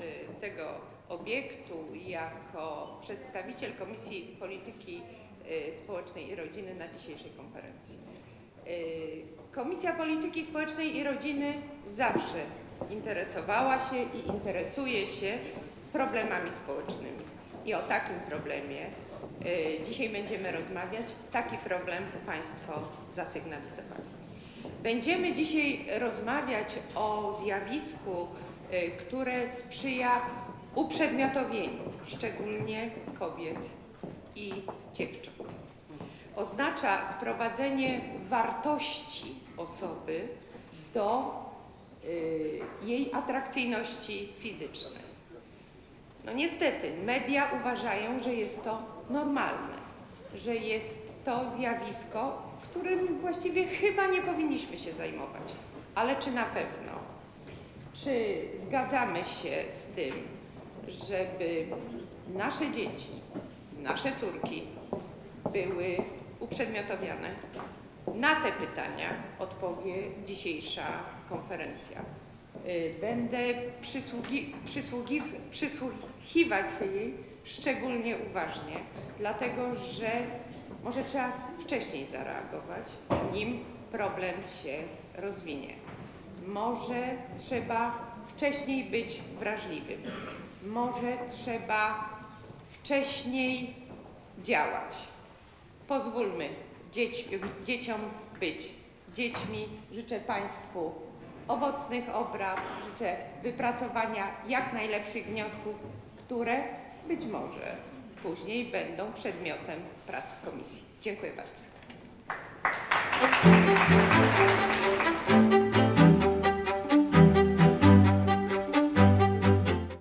Y, tego obiektu, jako przedstawiciel Komisji Polityki y, Społecznej i Rodziny na dzisiejszej konferencji. Y, Komisja Polityki Społecznej i Rodziny zawsze interesowała się i interesuje się problemami społecznymi. I o takim problemie dzisiaj będziemy rozmawiać. Taki problem Państwo zasygnalizowali. Będziemy dzisiaj rozmawiać o zjawisku, y, które sprzyja uprzedmiotowieniu, szczególnie kobiet i dziewcząt. Oznacza sprowadzenie wartości osoby do y, jej atrakcyjności fizycznej. No niestety, media uważają, że jest to normalne, że jest to zjawisko, którym właściwie chyba nie powinniśmy się zajmować. Ale czy na pewno? Czy zgadzamy się z tym, żeby nasze dzieci, nasze córki były uprzedmiotowiane? Na te pytania odpowie dzisiejsza konferencja. Y, Będę przysługi, przysługi, przysłuchiwać się jej szczególnie uważnie, dlatego że może trzeba wcześniej zareagować, nim problem się rozwinie. Może trzeba wcześniej być wrażliwym. Może trzeba wcześniej działać. Pozwólmy dzieciom być dziećmi. Życzę Państwu owocnych obrad, życzę wypracowania jak najlepszych wniosków, które być może później będą przedmiotem prac komisji. Dziękuję bardzo.